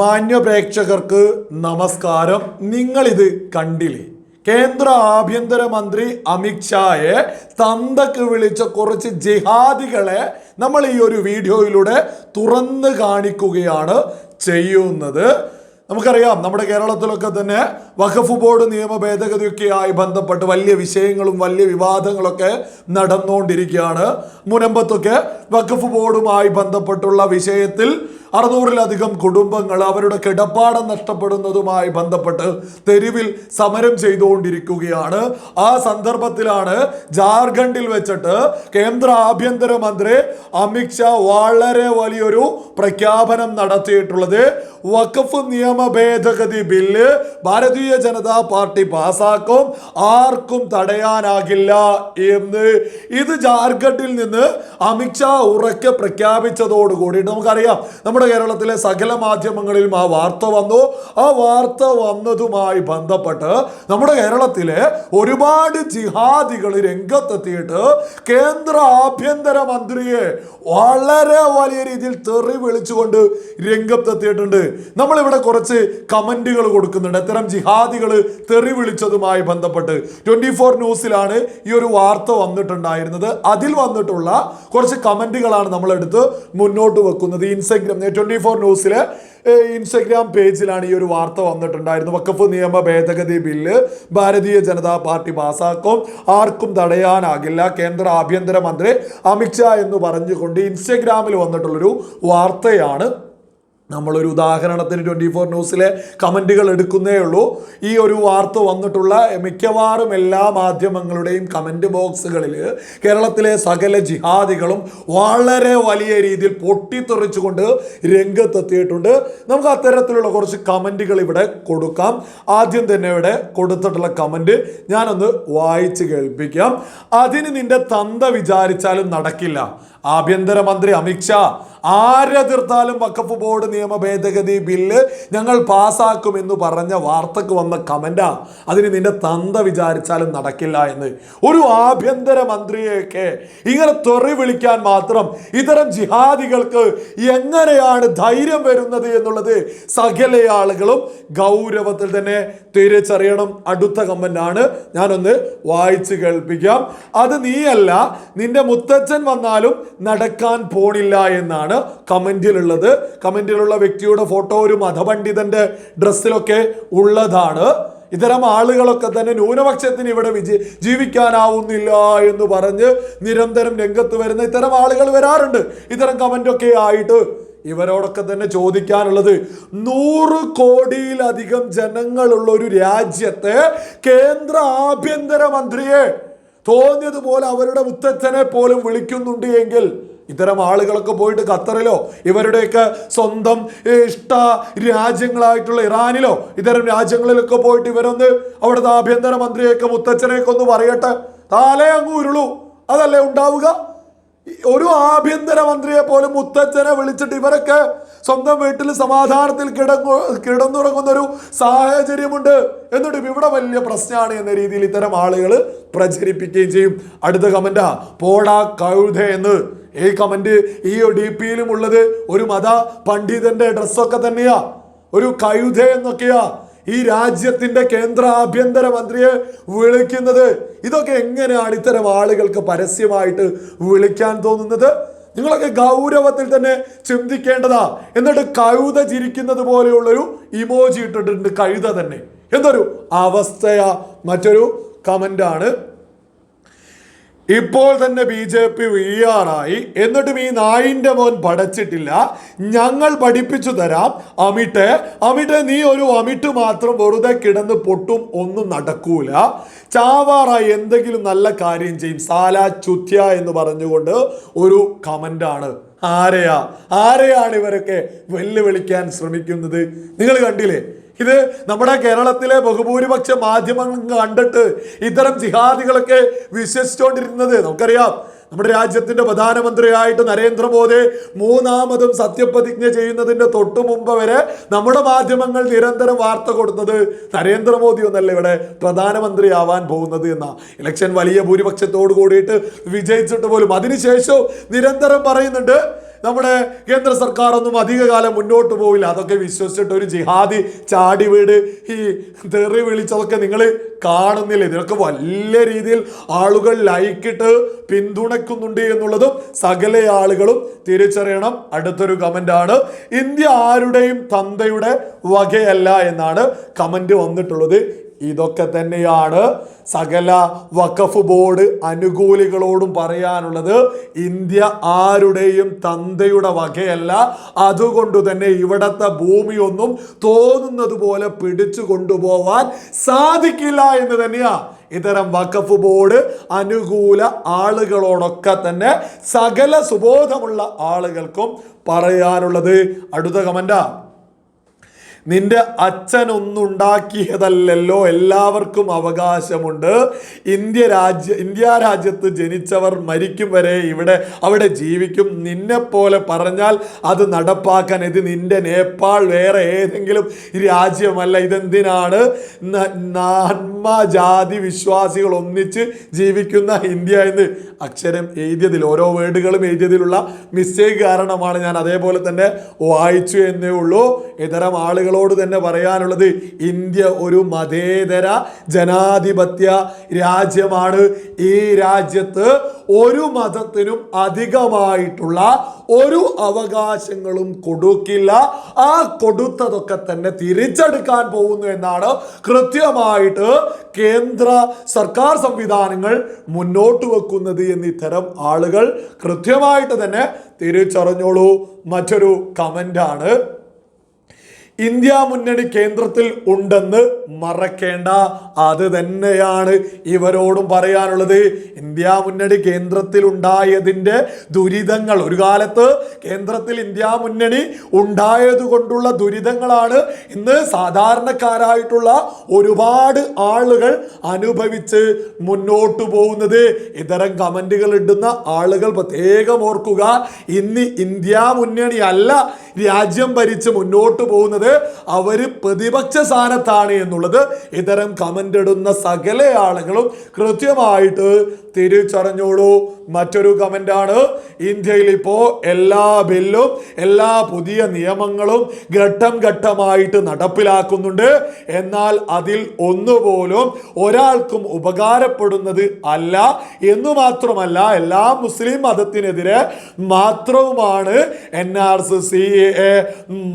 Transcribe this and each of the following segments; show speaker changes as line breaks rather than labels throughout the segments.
മാന്യ പ്രേക്ഷകർക്ക് നമസ്കാരം. നിങ്ങളിത് കണ്ടില്ലേ? കേന്ദ്ര ആഭ്യന്തര ആഭ്യന്തരമന്ത്രി അമിത്ഷായെ തന്തക്ക് വിളിച്ച കുറച്ച് ജിഹാദികളെ നമ്മൾ ഈ ഒരു വീഡിയോയിലൂടെ തുറന്ന് കാണിക്കുകയാണ് ചെയ്യുന്നത്. നമുക്കറിയാം നമ്മുടെ കേരളത്തിലൊക്കെ തന്നെ വഖഫ് ബോർഡ് നിയമ ഭേദഗതിയൊക്കെയായി ബന്ധപ്പെട്ട് വലിയ വിഷയങ്ങളും വലിയ വിവാദങ്ങളൊക്കെ നടന്നുകൊണ്ടിരിക്കുകയാണ്. മുനമ്പത്തൊക്കെ വഖഫ് ബോർഡുമായി ബന്ധപ്പെട്ടുള്ള വിഷയത്തിൽ അറുന്നൂറിലധികം കുടുംബങ്ങൾ അവരുടെ കിടപ്പാടം നഷ്ടപ്പെടുന്നതുമായി ബന്ധപ്പെട്ട് തെരുവിൽ സമരം ചെയ്തുകൊണ്ടിരിക്കുകയാണ്. ആ സന്ദർഭത്തിലാണ് ജാർഖണ്ഡിൽ വെച്ചിട്ട് കേന്ദ്ര ആഭ്യന്തരമന്ത്രി അമിത്ഷാ വളരെ വലിയൊരു പ്രഖ്യാപനം നടത്തിയിട്ടുള്ളത്. വഖഫ് നിയമ ഭേദഗതി ബില്ല് ഭാരതീയ ജനതാ പാർട്ടി പാസാക്കും ആർക്കും തടയാനാകില്ല എന്ന്. ഇത് ജാർഖണ്ഡിൽ നിന്ന് അമിത്ഷാ ഉറക്കെ പ്രഖ്യാപിച്ചതോടുകൂടി നമുക്കറിയാം നമ്മുടെ കേരളത്തിലെ സകല മാധ്യമങ്ങളിലും ആ വാർത്ത വന്നു. ആ വാർത്ത വന്നതുമായി ബന്ധപ്പെട്ട് നമ്മുടെ കേരളത്തിലെ ഒരുപാട് ജിഹാദികൾ രംഗത്തെത്തിയിട്ട് കേന്ദ്ര ആഭ്യന്തര മന്ത്രിയെ വളരെ വലിയ രീതിയിൽ തെറി വിളിച്ചുകൊണ്ട് രംഗത്തെത്തിയിട്ടുണ്ട്. നമ്മളിവിടെ കുറച്ച് കമന്റുകൾ കൊടുക്കുന്നുണ്ട്. അത്തരം ജിഹാദികൾ തെറി വിളിച്ചതുമായി ബന്ധപ്പെട്ട് ട്വന്റി ഫോർ ന്യൂസിലാണ് ഈ ഒരു വാർത്ത വന്നിട്ടുണ്ടായിരുന്നത്. അതിൽ വന്നിട്ടുള്ള കുറച്ച് കമന്റുകളാണ് നമ്മളെടുത്ത് മുന്നോട്ട് വെക്കുന്നത്. ഇൻസ്റ്റഗ്രാം ട്വന്റി ഫോർ ന്യൂസിലെ ഇൻസ്റ്റഗ്രാം പേജിലാണ് ഈ ഒരു വാർത്ത വന്നിട്ടുണ്ടായിരുന്നു വക്കഫ് നിയമ ഭേദഗതി ബില്ല് ഭാരതീയ ജനതാ പാർട്ടി പാസാക്കും. ആർക്കും തടയാനാകില്ല. കേന്ദ്ര ആഭ്യന്തരമന്ത്രി അമിത്ഷാ എന്ന് പറഞ്ഞുകൊണ്ട് ഇൻസ്റ്റഗ്രാമിൽ വന്നിട്ടുള്ളൊരു വാർത്തയാണ് നമ്മളൊരു ഉദാഹരണത്തിന് ട്വന്റി ഫോർ ന്യൂസിലെ കമന്റുകൾ എടുക്കുന്നേ ഉള്ളൂ. ഈ ഒരു വാർത്ത വന്നിട്ടുള്ള മിക്കവാറും എല്ലാ മാധ്യമങ്ങളുടെയും കമന്റ് ബോക്സുകളിൽ കേരളത്തിലെ സകല ജിഹാദികളും വളരെ വലിയ രീതിയിൽ പൊട്ടിത്തെറിച്ചുകൊണ്ട് രംഗത്തെത്തിയിട്ടുണ്ട്. നമുക്ക് അത്തരത്തിലുള്ള കുറച്ച് കമന്റുകൾ ഇവിടെ കൊടുക്കാം. ആദ്യം തന്നെ ഇവിടെ കൊടുത്തിട്ടുള്ള കമന്റ് ഞാനൊന്ന് വായിച്ച് കേൾപ്പിക്കാം. അതിന് നിന്റെ തന്ത വിചാരിച്ചാലും നടക്കില്ല. ആഭ്യന്തരമന്ത്രി അമിത്ഷാ ആരെതിർത്താലും വഖഫ് ബോർഡ് നിയമ ഭേദഗതി ബില്ല് ഞങ്ങൾ പാസ്സാക്കുമെന്ന് പറഞ്ഞ വാർത്തക്ക് വന്ന കമന്റാ. അതിന് നിന്റെ തന്ത വിചാരിച്ചാലും നടക്കില്ല എന്ന്. ഒരു ആഭ്യന്തര മന്ത്രിയെയൊക്കെ ഇങ്ങനെ തെറി വിളിക്കാൻ മാത്രം ഇത്തരം ജിഹാദികൾക്ക് എങ്ങനെയാണ് ധൈര്യം വരുന്നത് എന്നുള്ളത് സകല ആളുകളും ഗൗരവത്തിൽ തന്നെ തിരിച്ചറിയണം. അടുത്ത കമന്റാണ് ഞാനൊന്ന് വായിച്ച് കേൾപ്പിക്കാം. അത് നീയല്ല നിന്റെ മുത്തച്ഛൻ വന്നാലും നടക്കാൻ പോണില്ല എന്നാണ് കമന്റിലുള്ളത്. കമന്റിലുള്ള വ്യക്തിയുടെ ഫോട്ടോ ഒരു മതപണ്ഡിതന്റെ ഡ്രസ്സിലൊക്കെ ഉള്ളതാണ്. ഇത്തരം ആളുകളൊക്കെ തന്നെ ന്യൂനപക്ഷത്തിന് ഇവിടെ വിജയ ജീവിക്കാനാവുന്നില്ല എന്ന് പറഞ്ഞ് നിരന്തരം രംഗത്ത് വരുന്ന ഇത്തരം ആളുകൾ വരാറുണ്ട്. ഇത്തരം കമന്റൊക്കെ ആയിട്ട് ഇവരോടൊക്കെ തന്നെ ചോദിക്കാനുള്ളത് നൂറ് കോടിയിലധികം ജനങ്ങളുള്ള ഒരു രാജ്യത്തെ കേന്ദ്ര ആഭ്യന്തര മന്ത്രിയെ തോന്നിയതുപോലെ അവരുടെ മുത്തച്ഛനെ പോലും വിളിക്കുന്നുണ്ട് എങ്കിൽ ഇത്തരം ആളുകളൊക്കെ പോയിട്ട് ഖത്തറിലോ ഇവരുടെയൊക്കെ സ്വന്തം ഇഷ്ട രാജ്യങ്ങളായിട്ടുള്ള ഇറാനിലോ ഇത്തരം രാജ്യങ്ങളിലൊക്കെ പോയിട്ട് ഇവരൊന്ന് അവിടുത്തെ ആഭ്യന്തര മന്ത്രിയൊക്കെ മുത്തച്ഛനെയൊക്കെ ഒന്ന് പറയട്ടെ. താലേ അങ്ങ് ഉരുളൂ. അതല്ലേ ഉണ്ടാവുക? ഒരു ആഭ്യന്തര മന്ത്രിയെ പോലും മുത്തച്ഛനെ വിളിച്ചിട്ട് ഇവരൊക്കെ സ്വന്തം വീട്ടിൽ സമാധാനത്തിൽ കിടങ്ങു കിടന്നുറങ്ങുന്ന ഒരു സാഹചര്യമുണ്ട്. എന്നിട്ട് ഇവിടെ വലിയ പ്രശ്നമാണ് എന്ന രീതിയിൽ ഇത്തരം ആളുകൾ പ്രചരിപ്പിക്കുകയും ചെയ്യും. അടുത്ത കമന്റാ പോടാ കഴുത എന്ന്. ഈ കമന്റ് ഈ ഡി പിയിലും ഉള്ളത് ഒരു മത പണ്ഡിതന്റെ ഡ്രസ്സൊക്കെ തന്നെയാ. ഒരു കഴുത എന്നൊക്കെയാ. ഈ രാജ്യത്തിന്റെ കേന്ദ്ര ആഭ്യന്തര മന്ത്രിയെ വിളിക്കുന്നത്? ഇതൊക്കെ എങ്ങനെയാണ് ഇത്തരം ആളുകൾക്ക് പരസ്യമായിട്ട് വിളിക്കാൻ തോന്നുന്നത്? നിങ്ങളൊക്കെ ഗൗരവത്തിൽ തന്നെ ചിന്തിക്കേണ്ടതാ. എന്നിട്ട് കഴുത ചിരിക്കുന്നത് പോലെയുള്ളൊരു ഇമോജി ഇട്ടിട്ടുണ്ട് കഴുത തന്നെ. എന്തൊരു അവസ്ഥയാ. മറ്റൊരു കമന്റാണ് ഇപ്പോൾ തന്നെ ബി ജെ പി വീഴാറായി എന്നിട്ടും ഈ നായിന്റെ മോൻ പഠിച്ചിട്ടില്ല. ഞങ്ങൾ പഠിപ്പിച്ചു തരാം. അമിട്ട് അമിട്ട് നീ ഒരു അമിട്ട് മാത്രം വെറുതെ കിടന്ന് പൊട്ടും ഒന്നും നടക്കൂല. ചാവാറായി എന്തെങ്കിലും നല്ല കാര്യം ചെയ്യും. സാല ചുത്യ എന്ന് പറഞ്ഞുകൊണ്ട് ഒരു കമന്റാണ് ആരെയാ? ആരെയാണ് ഇവരൊക്കെ വെല്ലുവിളിക്കാൻ ശ്രമിക്കുന്നത്? നിങ്ങൾ കണ്ടില്ലേ? ഇത് നമ്മുടെ കേരളത്തിലെ ബഹുഭൂരിപക്ഷ മാധ്യമങ്ങൾ കണ്ടിട്ട് ഇത്തരം ജിഹാദികളൊക്കെ വിശ്വസിച്ചുകൊണ്ടിരുന്നത് നമുക്കറിയാം. നമ്മുടെ രാജ്യത്തിന്റെ പ്രധാനമന്ത്രിയായിട്ട് നരേന്ദ്രമോദി മൂന്നാമതും സത്യപ്രതിജ്ഞ ചെയ്യുന്നതിന്റെ തൊട്ടു മുമ്പ് വരെ നമ്മുടെ മാധ്യമങ്ങൾ നിരന്തരം വാർത്ത കൊടുത്തത് നരേന്ദ്രമോദി ഒന്നല്ല ഇവിടെ പ്രധാനമന്ത്രി ആവാൻ പോകുന്നത് എന്ന. ഇലക്ഷൻ വലിയ ഭൂരിപക്ഷത്തോട് കൂടിയിട്ട് വിജയിച്ചിട്ട് പോലും അതിനുശേഷവും നിരന്തരം പറയുന്നുണ്ട് നമ്മുടെ കേന്ദ്ര സർക്കാർ ഒന്നും അധികകാലം മുന്നോട്ട് പോവില്ല. അതൊക്കെ വിശ്വസിച്ചിട്ട് ഒരു ജിഹാദി ചാടി വീട് ഈ തെറി വിളിച്ചതൊക്കെ നിങ്ങൾ കാണുന്നില്ല. ഇതിനൊക്കെ വലിയ രീതിയിൽ ആളുകൾ ലൈക്കിട്ട് പിന്തുണയ്ക്കുന്നുണ്ട് എന്നുള്ളതും സകല ആളുകളും തിരിച്ചറിയണം. അടുത്തൊരു കമന്റ് ആണ് ഇന്ത്യ ആരുടെയും തന്തയുടെ വകയല്ല എന്നാണ് കമന്റ് വന്നിട്ടുള്ളത്. ഇതൊക്കെ തന്നെയാണ് സകല വഖഫ് ബോർഡ് അനുകൂലികളോടും പറയാനുള്ളത്. ഇന്ത്യ ആരുടെയും തന്തയുടെ വകയല്ല. അതുകൊണ്ട് തന്നെ ഇവിടത്തെ ഭൂമിയൊന്നും തോന്നുന്നത് പോലെ പിടിച്ചു കൊണ്ടുപോവാൻ സാധിക്കില്ല എന്ന് തന്നെയാ ഇത്തരം വഖഫ് ബോർഡ് അനുകൂല ആളുകളോടൊക്കെ തന്നെ സകല സുബോധമുള്ള ആളുകൾക്കും പറയാനുള്ളത്. അടുത്ത കമന്റാ. നിന്റെ അച്ഛൻ ഒന്നുണ്ടാക്കിയതല്ലല്ലോ. എല്ലാവർക്കും അവകാശമുണ്ട്. ഇന്ത്യ രാജ്യ ഇന്ത്യ രാജ്യത്ത് ജനിച്ചവർ മരിക്കും വരെ ഇവിടെ അവിടെ ജീവിക്കും. നിന്നെ പോലെ പറഞ്ഞാൽ അത് നടപ്പാക്കാൻ ഇത് നിന്റെ നേപ്പാൾ വേറെ ഏതെങ്കിലും രാജ്യമല്ല. ഇതെന്തിനാണ്? ജാതി വിശ്വാസികൾ ഒന്നിച്ച് ജീവിക്കുന്ന ഇന്ത്യ എന്ന് അക്ഷരം എഴുതിയതിൽ ഓരോ വേർഡുകളും എഴുതിയതിലുള്ള മിസ്റ്റേക്ക് കാരണമാണ് ഞാൻ അതേപോലെ തന്നെ വായിച്ചു എന്നേ ഉള്ളൂ. ഇത്തരം ആളുകളോട് തന്നെ പറയാനുള്ളത് ഇന്ത്യ ഒരു മതേതര ജനാധിപത്യ രാജ്യമാണ്. ഈ രാജ്യത്ത് ഒരു മതത്തിനും അധികമായിട്ടുള്ള ഒരു അവകാശങ്ങളും കൊടുക്കില്ല. ആ കൊടുത്തതൊക്കെ തന്നെ തിരിച്ചെടുക്കാൻ പോകുന്നു എന്നാണ് കൃത്യമായിട്ട് കേന്ദ്ര സർക്കാർ സംവിധാനങ്ങൾ മുന്നോട്ട് വെക്കുന്നത് എന്ന് ഇത്തരം ആളുകൾ കൃത്യമായിട്ട് തന്നെ തിരിച്ചറിഞ്ഞോളൂ. മറ്റൊരു കമന്റാണ് ഇന്ത്യ മുന്നണി കേന്ദ്രത്തിൽ ഉണ്ടെന്ന് മറക്കേണ്ട. അത് തന്നെയാണ് ഇവരോടും പറയാനുള്ളത്. ഇന്ത്യ മുന്നണി കേന്ദ്രത്തിൽ ഉണ്ടായതിന്റെ ദുരിതങ്ങൾ ഒരു കാലത്ത് കേന്ദ്രത്തിൽ ഇന്ത്യ മുന്നണി ഉണ്ടായത് കൊണ്ടുള്ള ദുരിതങ്ങളാണ്. ഇന്ന് സാധാരണക്കാരായിട്ടുള്ള ഒരുപാട് ആളുകൾ അനുഭവിച്ച് മുന്നോട്ട് പോകുന്നത്. ഇത്തരം കമന്റുകൾ ഇടുന്ന ആളുകൾ പ്രത്യേകം ഓർക്കുക. ഇന്ന് ഇന്ത്യ മുന്നണി അല്ല രാജ്യം ഭരിച്ച് മുന്നോട്ട് പോകുന്നത് അവർ പ്രതിപക്ഷ സ്ഥാനത്താണ് എന്നുള്ളത് ഇത്തരം കമന്റ് ഇടുന്ന സകല ആളുകളും കൃത്യമായിട്ട് തിരിച്ചറിഞ്ഞോളൂ. മറ്റൊരു കമന്റാണ് ഇന്ത്യയിൽ ഇപ്പോൾ എല്ലാ ബില്ലും എല്ലാ പുതിയ നിയമങ്ങളും ഘട്ടം ഘട്ടമായിട്ട് നടപ്പിലാക്കുന്നുണ്ട്. എന്നാൽ അതിൽ ഒന്നുപോലും ഒരാൾക്കും ഉപകാരപ്പെടുന്നത് അല്ല. എന്നു മാത്രമല്ല എല്ലാ മുസ്ലിം മതത്തിനെതിരെ മാത്രവുമാണ് N R C C A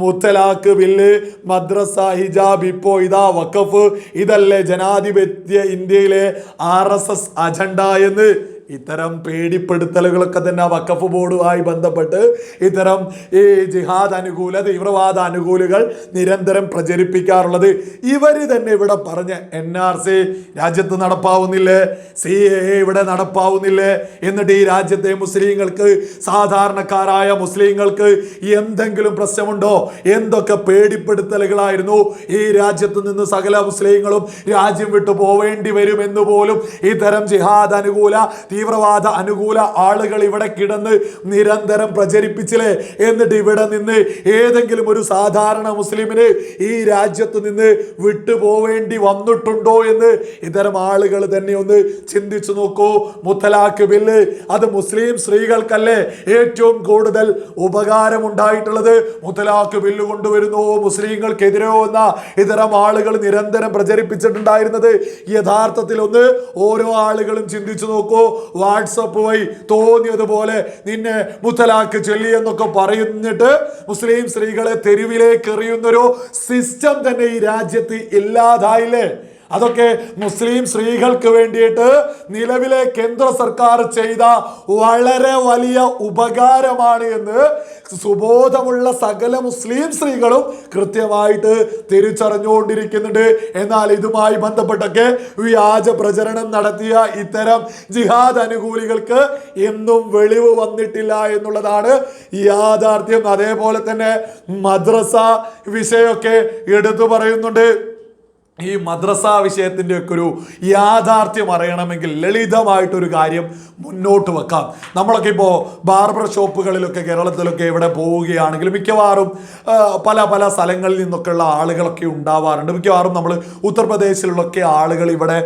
muthalaq bill മദ്രസ ഹിജാബ് ഇപ്പോ ഇതാ വഖഫ്. ഇതല്ലേ ജനാധിപത്യ ഇന്ത്യയിലെ ആർ എസ് എസ് അജണ്ട എന്ന് ഇത്തരം പേടിപ്പെടുത്തലുകളൊക്കെ തന്നെ വക്കഫ് ബോർഡുമായി ബന്ധപ്പെട്ട് ഇത്തരം ഈ ജിഹാദ് അനുകൂല തീവ്രവാദ അനുകൂലികൾ നിരന്തരം പ്രചരിപ്പിക്കാറുള്ളത്. ഇവർ തന്നെ ഇവിടെ പറഞ്ഞ എൻ ആർ സി രാജ്യത്ത് നടപ്പാവുന്നില്ലേ? സി എ ഇവിടെ നടപ്പാവുന്നില്ലേ? എന്നിട്ട് ഈ രാജ്യത്തെ മുസ്ലിങ്ങൾക്ക് സാധാരണക്കാരായ മുസ്ലിങ്ങൾക്ക് എന്തെങ്കിലും പ്രശ്നമുണ്ടോ? എന്തൊക്കെ പേടിപ്പെടുത്തലുകളായിരുന്നു? ഈ രാജ്യത്ത് നിന്ന് സകല മുസ്ലിങ്ങളും രാജ്യം വിട്ടു പോവേണ്ടി വരുമെന്ന് പോലും ഇത്തരം ജിഹാദ് അനുകൂല തീവ്രവാദ അനുകൂല ആളുകൾ ഇവിടെ കിടന്ന് നിരന്തരം പ്രചരിപ്പിച്ചില്ലേ? എന്നിട്ട് ഇവിടെ നിന്ന് ഏതെങ്കിലും ഒരു സാധാരണ മുസ്ലിമിന് ഈ രാജ്യത്ത് നിന്ന് വിട്ടുപോവേണ്ടി വന്നിട്ടുണ്ടോ എന്ന് ഇത്തരം ആളുകൾ തന്നെ ഒന്ന് ചിന്തിച്ചു നോക്കൂ. മുത്തലാഖ് ബില്ല് അത് മുസ്ലിം സ്ത്രീകൾക്കല്ലേ ഏറ്റവും കൂടുതൽ ഉപകാരമുണ്ടായിട്ടുള്ളത്? മുത്തലാഖ് ബില്ല് കൊണ്ടുവരുന്നു? മുസ്ലിങ്ങൾക്കെതിരോ എന്ന ഇത്തരം ആളുകൾ നിരന്തരം പ്രചരിപ്പിച്ചിട്ടുണ്ടായിരുന്നത്? യഥാർത്ഥത്തിൽ ഒന്ന് ഓരോ ആളുകളും ചിന്തിച്ചു നോക്കൂ. വാട്സപ്പ് വഴി തോന്നിയതുപോലെ നിന്നെ മുത്തലാക്ക് ചൊല്ലി എന്നൊക്കെ പറയുന്നിട്ട് മുസ്ലിം സ്ത്രീകളെ തെരുവിലേക്ക് എറിയുന്നൊരു സിസ്റ്റം തന്നെ ഈ രാജ്യത്ത് ഇല്ലാതായില്ലേ? അതൊക്കെ മുസ്ലിം സ്ത്രീകൾക്ക് വേണ്ടിയിട്ട് നിലവിലെ കേന്ദ്ര സർക്കാർ ചെയ്ത വളരെ വലിയ ഉപകാരമാണ് എന്ന് സുബോധമുള്ള സകല മുസ്ലിം സ്ത്രീകളും കൃത്യമായിട്ട് തിരിച്ചറിഞ്ഞുകൊണ്ടിരിക്കുന്നുണ്ട്. എന്നാൽ ഇതുമായി ബന്ധപ്പെട്ടൊക്കെ വ്യാജ പ്രചരണം നടത്തിയ ഇത്തരം ജിഹാദ് അനുകൂലികൾക്ക് എന്നും വെളിവ് വന്നിട്ടില്ല എന്നുള്ളതാണ് യാഥാർത്ഥ്യം. അതേപോലെ തന്നെ മദ്രസ വിഷയമൊക്കെ എടുത്തു പറയുന്നുണ്ട്. ഈ മദ്രസ വിഷയത്തിന്റെ ഒക്കെ ഒരു യാഥാർത്ഥ്യം അറിയണമെങ്കിൽ ലളിതമായിട്ടൊരു കാര്യം മുന്നോട്ട് വെക്കാം. നമ്മളൊക്കെ ഇപ്പോൾ ബാർബർ ഷോപ്പുകളിലൊക്കെ കേരളത്തിലൊക്കെ ഇവിടെ പോവുകയാണെങ്കിൽ മിക്കവാറും പല പല സ്ഥലങ്ങളിൽ നിന്നൊക്കെയുള്ള ആളുകളൊക്കെ ഉണ്ടാവാറുണ്ട്. മിക്കവാറും നമ്മൾ ഉത്തർപ്രദേശിലൊക്കെ ആളുകൾ ഇവിടെ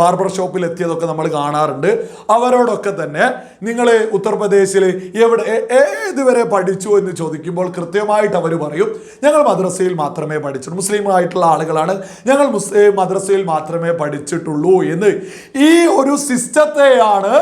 ബാർബർ ഷോപ്പിൽ എത്തിയതൊക്കെ നമ്മൾ കാണാറുണ്ട്. അവരോടൊക്കെ തന്നെ നിങ്ങൾ ഉത്തർപ്രദേശിൽ എവിടെ ഏതുവരെ വരെ പഠിച്ചു എന്ന് ചോദിക്കുമ്പോൾ കൃത്യമായിട്ട് അവർ പറയും. ഞങ്ങൾ മദ്രസയിൽ മാത്രമേ പഠിച്ചുള്ളൂ. മുസ്ലിം ആയിട്ടുള്ള ആളുകളാണ്. ഞങ്ങൾ മുസ്ലിം മദ്രസയിൽ മാത്രമേ പഠിച്ചിട്ടുള്ളൂ എന്ന് ഈ ഒരു സിസ്റ്റത്തെയാണ്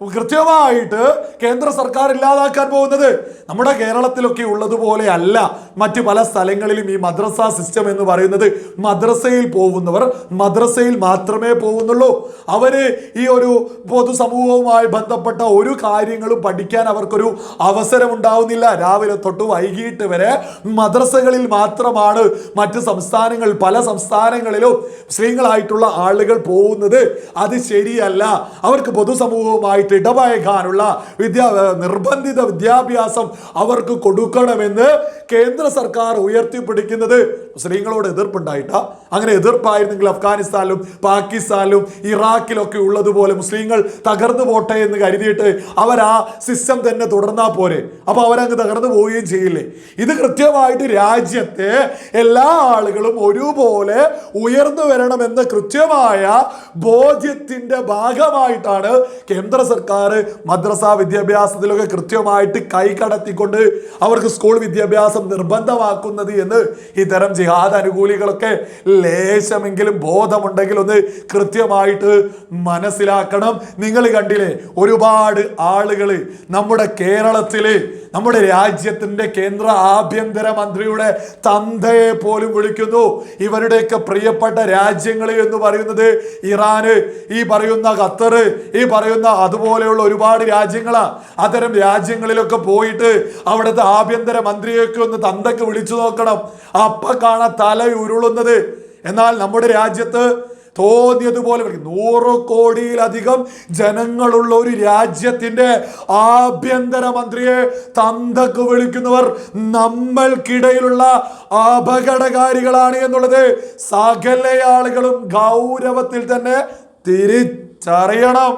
കൃത്യമായിട്ട് കേന്ദ്ര സർക്കാർ ഇല്ലാതാക്കാൻ പോകുന്നത് നമ്മുടെ കേരളത്തിലൊക്കെ ഉള്ളതുപോലെ അല്ല. മറ്റ് പല സ്ഥലങ്ങളിലും ഈ മദ്രസ സിസ്റ്റം എന്ന് പറയുന്നത് മദ്രസയിൽ പോകുന്നവർ മദ്രസയിൽ മാത്രമേ പോകുന്നുള്ളൂ. അവർ ഈ ഒരു പൊതുസമൂഹവുമായി ബന്ധപ്പെട്ട ഒരു കാര്യങ്ങളും പഠിക്കാൻ അവർക്കൊരു അവസരം ഉണ്ടാവുന്നില്ല രാവിലെ തൊട്ട് വൈകിട്ട് വരെ മദ്രസകളിൽ മാത്രമാണ് മറ്റ് സംസ്ഥാനങ്ങൾ പല സംസ്ഥാനങ്ങളിലും സ്ത്രീകളായിട്ടുള്ള ആളുകൾ പോകുന്നത്. അത് ശരിയല്ല. അവർക്ക് പൊതുസമൂഹവുമായിട്ട് ഇടപഴകാനുള്ള വിദ്യാ നിർബന്ധിത വിദ്യാഭ്യാസം അവർക്ക് കൊടുക്കണമെന്ന് കേന്ദ്ര സർക്കാർ ഉയർത്തിപ്പിടിക്കുന്നത് മുസ്ലിങ്ങളോട് എതിർപ്പുണ്ടായിട്ട. അങ്ങനെ എതിർപ്പായിരുന്നെങ്കിൽ അഫ്ഗാനിസ്ഥാനിലും പാകിസ്ഥാനിലും ഇറാഖിലൊക്കെ ഉള്ളതുപോലെ മുസ്ലിങ്ങൾ തകർന്നു പോട്ടെ എന്ന് കരുതിയിട്ട് അവർ ആ സിസ്റ്റം തന്നെ തുടർന്നാൽ പോരെ. അപ്പോൾ അവരങ്ങ് തകർന്നു പോവുകയും ചെയ്യില്ലേ? ഇത് കൃത്യമായിട്ട് രാജ്യത്തെ എല്ലാ ആളുകളും ഒരുപോലെ ഉയർന്നു വരണമെന്ന കൃത്യമായ ബോധ്യത്തിന്റെ ഭാഗമായിട്ടാണ് കേന്ദ്ര സർക്കാർ മദ്രസ വിദ്യാഭ്യാസത്തിലൊക്കെ കൃത്യമായിട്ട് കൈ കടത്തിക്കൊണ്ട് അവർക്ക് സ്കൂൾ വിദ്യാഭ്യാസം നിർബന്ധമാക്കുന്നത് എന്ന് ഇത്തരം ജിഹാദ് അനുകൂലികളൊക്കെ ലേശമെങ്കിലും ബോധമുണ്ടെങ്കിൽ ഒന്ന് കൃത്യമായിട്ട് മനസ്സിലാക്കണം. നിങ്ങൾ കണ്ടില്ലേ ഒരുപാട് ആളുകൾ നമ്മുടെ കേരളത്തിൽ നമ്മുടെ രാജ്യത്തിന്റെ കേന്ദ്ര ആഭ്യന്തര മന്ത്രിയുടെ തന്തയെ പോലും വിളിക്കുന്നു. ഇവരുടെയൊക്കെ പ്രിയപ്പെട്ട രാജ്യങ്ങൾ എന്ന് പറയുന്നത് ഇറാന് ഈ പറയുന്ന ഖത്തർ ഈ പറയുന്ന അതുപോലെയുള്ള ഒരുപാട് രാജ്യങ്ങളാണ് അത്തരം രാജ്യങ്ങളിലൊക്കെ പോയിട്ട് അവിടുത്തെ ആഭ്യന്തര മന്ത്രിയൊക്കെ ഒന്ന് തന്തക്ക് വിളിച്ചു നോക്കണം. അപ്പ കാണാൻ തല ഉരുളുന്നത്. എന്നാൽ നമ്മുടെ രാജ്യത്ത് തോന്നിയതുപോലെ. നൂറ് കോടിയിലധികം ജനങ്ങളുള്ള ഒരു രാജ്യത്തിന്റെ ആഭ്യന്തര മന്ത്രിയെ തന്തക്ക് വിളിക്കുന്നവർ നമ്മൾക്കിടയിലുള്ള അപകടകാരികളാണ് എന്നുള്ളത് സകല ആളുകളും ഗൗരവത്തിൽ തന്നെ തിരിച്ചറിയണം.